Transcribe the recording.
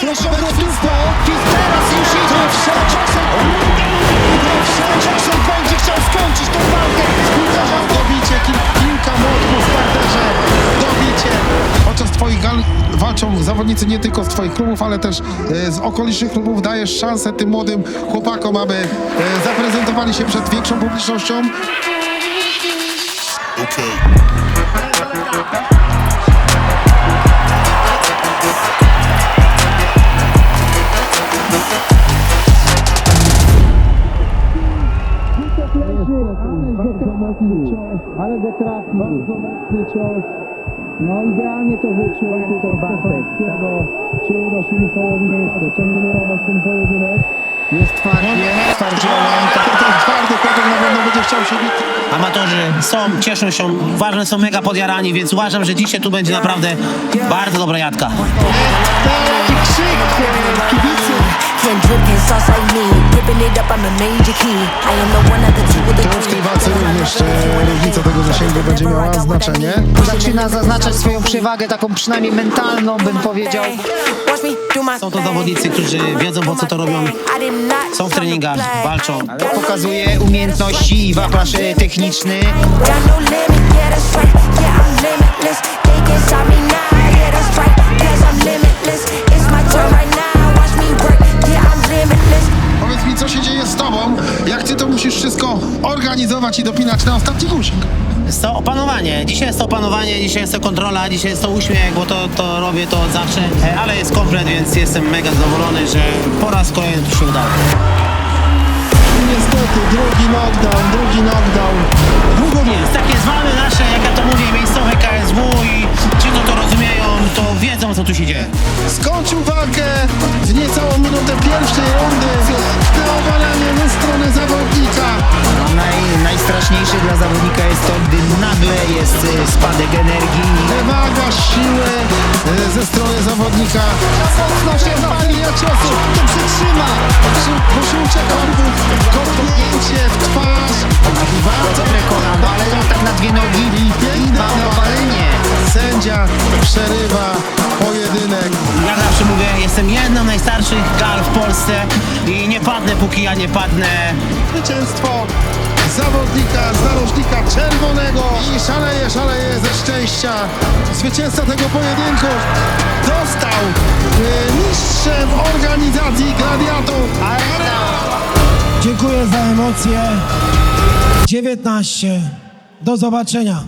Proszę gotówko! I teraz już idzie wszelczasem! Wszelczasem będzie chciał skończyć tą walkę! Uderzał dobicie, kil, kilka młotków w parterze. Dobicie! Podczas twoich gal walczą zawodnicy nie tylko z twoich klubów, ale też e, z okolicznych klubów. Dajesz szansę tym młodym chłopakom, aby e, zaprezentowali się przed większą publicznością. Ale go trafił. Bardzo mocny cios. No idealnie to wyczuł tutaj Bartek. Czy uda się Michałowi ciężko częściować ten pojedynek? Jest twardzie, twardzielem. Ten twardy chłopak na pewno będzie chciał się bić. Amatorzy są, cieszą się, uważam, że są mega podjarani, więc uważam, że dzisiaj tu będzie naprawdę bardzo dobra jadka. Taki krzyk e, kibicy. Can't drip in sauce like me. Ripping it up, I'm a major key. I am the one of the two with the Tu w tej walce również e, różnica tego zasięgu będzie miała znaczenie. Zaczyna zaznaczać swoją przewagę, taką przynajmniej mentalną, bym powiedział. Są to zawodnicy, którzy wiedzą po co to robią, są w treningach, walczą. Pokazuje umiejętności i wachlarz techniczny. Organizować i dopinać na ostatni guzik? Jest to opanowanie. Dzisiaj jest to opanowanie, dzisiaj jest to kontrola, dzisiaj jest to uśmiech, bo to, to robię to od zawsze, E, ale jest komplet, więc jestem mega zadowolony, że po raz kolejny tu się udało. Niestety, drugi knockdown, drugi knockdown. Długo Więc takie zwany nasze, jak ja to mówię, miejscowe KSW i ci, co to rozumieją, to wiedzą, co tu się dzieje. skończył walkę w niecałą minutę pierwszej rundy. Na obalanie ze strony zawodnika. Naj, najstraszniejsze dla zawodnika jest to, gdy nagle jest e, spadek energii. Waga siły e, ze strony zawodnika. Mocno się zapalija ciosu. To przytrzyma. Poszucie korbów, kopnięcie w twarz. Dobre kolano, ale no, tak na dwie nogi i mamy obalenie. Sędzia przerywa pojedynek. Jak zawsze mówię, jestem jedną z najstarszych gal w Polsce i nie padnę, póki ja nie padnę. Zwycięstwo zawodnika narożnika czerwonego i szaleje, szaleje ze szczęścia. Zwycięzca tego pojedynku dostał e, mistrzem organizacji Gladiator. Dziękuję za emocje. 19. Do zobaczenia.